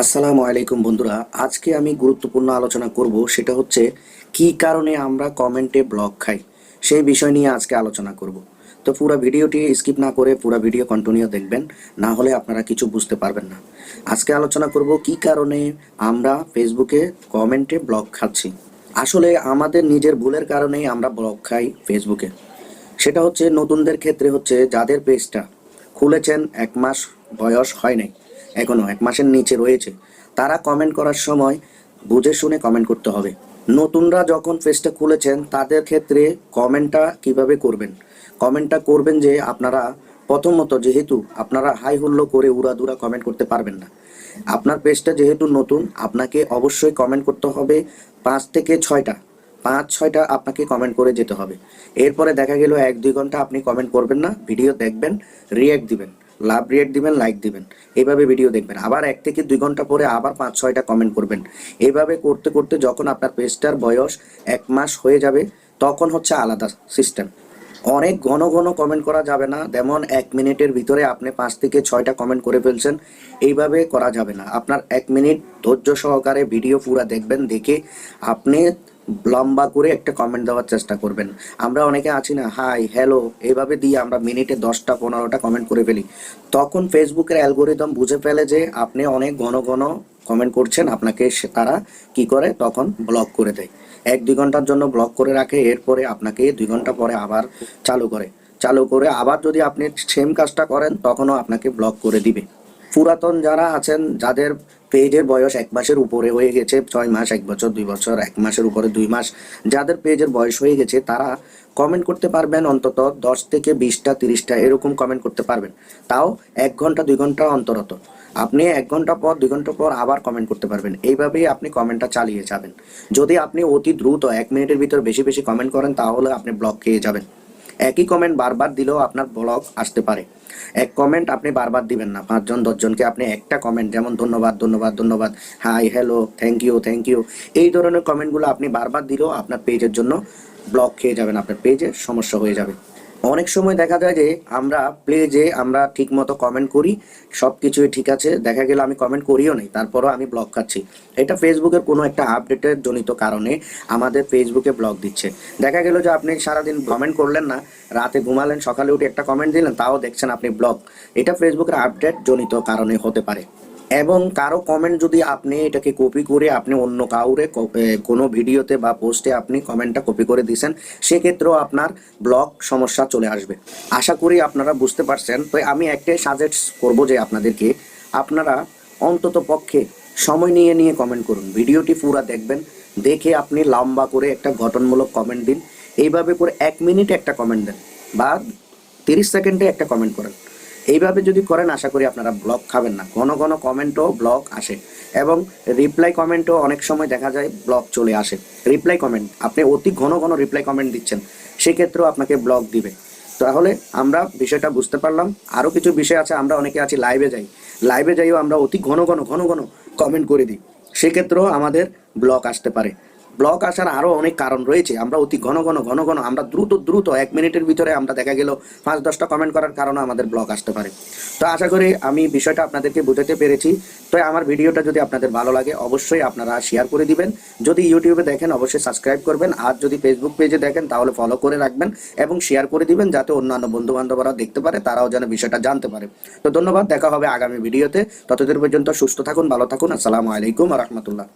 আসসালামু আলাইকুম বন্ধুরা। আজকে আমি গুরুত্বপূর্ণ আলোচনা করব, সেটা হচ্ছে কি কারণে আমরা কমেন্টে ব্লক খাই, সেই বিষয় নিয়ে আজকে আলোচনা করব। তো পুরো ভিডিওটি স্কিপ না করে পুরো ভিডিও কন্টিনিউ দেখবেন, না হলে আপনারা কিছু বুঝতে পারবেন না। আজকে আলোচনা করব কি কারণে আমরা ফেসবুকে কমেন্টে ব্লক খাচ্ছি। আসলে আমাদের নিজের ভুলের কারণেই আমরা ব্লক খাই ফেসবুকে। সেটা হচ্ছে নতুনদের ক্ষেত্রে হচ্ছে যাদের পেজটা খুলেছেন এক মাস বয়স হয় নাই এখনও এক মাসের নিচে রয়েছে। তারা কমেন্ট করার সময় বুঝে শুনে কমেন্ট করতে হবে। নতুনরা যখন পেজটা খুলেছেন, তাদের ক্ষেত্রে কমেন্টটা কীভাবে করবেন? কমেন্টটা করবেন যে আপনারা প্রথমত যেহেতু আপনারা হাই হুল্লো করে উড়াদুরা কমেন্ট করতে পারবেন না। আপনার পেজটা যেহেতু নতুন, আপনাকে অবশ্যই কমেন্ট করতে হবে পাঁচ থেকে ছয়টা। পাঁচ, ছয়টা আপনাকে কমেন্ট করে যেতে হবে। এরপরে দেখা গেল এক, দুই ঘণ্টা আপনি কমেন্ট করবেন না ভিডিও দেখবেন রিয়্যাক্ট দিবেন। লাভ রিয়াক্ট দিবেন লাইক দিবেন। এইভাবে ভিডিও দেখবেন। আবার এক থেকে দুই ঘণ্টা পরে আবার পাঁচ, ছয়টা কমেন্ট করবেন। এইভাবে করতে করতে যখন আপনার পেজটার বয়স এক মাস হয়ে যাবে, তখন হচ্ছে আলাদা সিস্টেম অনেক ঘন ঘন কমেন্ট করা যাবে না। যেমন এক মিনিটের ভিতরে আপনি পাঁচ থেকে ছয়টা কমেন্ট করে ফেলছেন, এইভাবে করা যাবে না। আপনার এক মিনিট ধৈর্য সহকারে ভিডিও পুরা দেখবেন, দেখে আপনি লম্বা করে একটা কমেন্ট দেওয়ার চেষ্টা করবেন। আমরা অনেকে আছি না, হাই হ্যালো এইভাবে দিয়ে আমরা মিনিটে দশটা, পনেরোটা কমেন্ট করে ফেলি। তখন ফেসবুকের অ্যালগোরিদম বুঝে ফেলে যে আপনি অনেক ঘন ঘন কমেন্ট করছেন, আপনাকে তারা কি করে? তখন ব্লক করে দেয়। এক, দুই ঘণ্টার জন্য ব্লক করে রাখে, এরপরে আপনাকে দুই ঘণ্টা পরে আবার চালু করে। চালু করে আবার যদি আপনি সেম কাজটা করেন, তখনও আপনাকে ব্লক করে দিবে। পুরাতন যারা আছেন, যাদের পেজের বয়স এক মাসের উপরে হয়ে গেছে, ছয় মাস, এক বছর, দুই বছর, এক মাসের উপরে দুই মাস, যাদের পেজের বয়স হয়ে গেছে, তারা কমেন্ট করতে পারবেন অন্তত দশ থেকে বিশটা, তিরিশটা, এরকম কমেন্ট করতে পারবেন। তাও এক ঘণ্টা, দুই ঘণ্টা অন্তরত। আপনি এক ঘণ্টা পর, দুই ঘণ্টা পর আবার কমেন্ট করতে পারবেন। এইভাবেই আপনি কমেন্টটা চালিয়ে যাবেন। যদি আপনি অতি দ্রুত এক মিনিটের ভিতর বেশি বেশি কমেন্ট করেন, তাহলে আপনি ব্লক খেয়ে যাবেন। একই কমেন্ট বারবার দিলেও আপনার ব্লগ আসতে পারে। এক কমেন্ট আপনি বারবার দিবেন না। পাঁচজন, দশজনকে আপনি একটা কমেন্ট যেমন ধন্যবাদ ধন্যবাদ ধন্যবাদ hi hello thank you thank you এই ধরনের কমেন্টগুলো আপনি বারবার দিলেও আপনার পেজের জন্য ব্লক খেয়ে যাবেন, আপনার পেজে সমস্যা হয়ে যাবে। অনেক সময় দেখা যায় যে আমরা পেজে আমরা ঠিক মতো কমেন্ট করি সব কিছুই ঠিক আছে, দেখা গেল আমি কমেন্ট করিও নাই, তারপরও আমি ব্লক খাচ্ছি। এটা ফেসবুকের কোনো একটা আপডেটের জনিত কারণে আমাদের ফেসবুকে ব্লক দিচ্ছে। দেখা গেল যে আপনি সারাদিন কমেন্ট করলেন না, রাতে ঘুমালেন, সকালে উঠে একটা কমেন্ট দিলেন, তাও দেখছেন আপনি ব্লক এটা ফেসবুকের আপডেট জনিত কারণে হতে পারে। এবং কারও কমেন্ট যদি আপনি এটাকে কপি করে আপনি অন্য কাউরে কোনো ভিডিওতে বা পোস্টে আপনি কমেন্টটা কপি করে দিয়েছেন সেক্ষেত্রেও আপনার ব্লক সমস্যা চলে আসবে। আশা করি আপনারা বুঝতে পারছেন। তো আমি একটাই সাজেস্ট করব যে আপনাদেরকে, আপনারা অন্তত পক্ষে সময় নিয়ে নিয়ে কমেন্ট করুন। ভিডিওটি পুরা দেখবেন, দেখে আপনি লম্বা করে একটা গঠনমূলক কমেন্ট দিন। এইভাবে করে এক মিনিট একটা কমেন্ট দেন বা তিরিশ সেকেন্ডে একটা কমেন্ট করেন। এইভাবে যদি করেন, আশা করি আপনারা ব্লক খাবেন না। ঘন ঘন কমেন্টও ব্লক আসে এবং রিপ্লাই কমেন্টও অনেক সময় দেখা যায় ব্লক চলে আসে। রিপ্লাই কমেন্ট, আপনি অতি ঘন ঘন রিপ্লাই কমেন্ট দিচ্ছেন, সেক্ষেত্রেও আপনাকে ব্লক দিবে। তাহলে আমরা বিষয়টা বুঝতে পারলাম। আরও কিছু বিষয় আছে, আমরা অনেকে আছি লাইভে যাই। লাইভে যাইও আমরা অতি ঘন ঘন ঘন ঘন কমেন্ট করে দিই। সেক্ষেত্রেও আমাদের ব্লক আসতে পারে। ব্লক আসার আরও অনেক কারণ রয়েছে। আমরা অতি ঘন ঘন ঘন ঘন, আমরা দ্রুত দ্রুত এক মিনিটের ভিতরে আমরা দেখা গেল পাঁচ, দশটা কমেন্ট করার কারণে আমাদের ব্লক আসতে পারে। তো আশা করি আমি বিষয়টা আপনাদেরকে বোঝাতে পেরেছি। তো আমার ভিডিওটা যদি আপনাদের ভালো লাগে, অবশ্যই আপনারা শেয়ার করে দিবেন। যদি ইউটিউবে দেখেন, অবশ্যই সাবস্ক্রাইব করবেন। আর যদি ফেসবুক পেজে দেখেন, তাহলে ফলো করে রাখবেন এবং শেয়ার করে দিবেন যাতে অন্যান্য বন্ধু বান্ধবরা দেখতে পারে, তারাও যেন বিষয়টা জানতে পারে। তো ধন্যবাদ, দেখা হবে আগামী ভিডিওতে। ততদিন পর্যন্ত সুস্থ থাকুন, ভালো থাকুন। আসসালামু আলাইকুম রহমতুল্লাহ।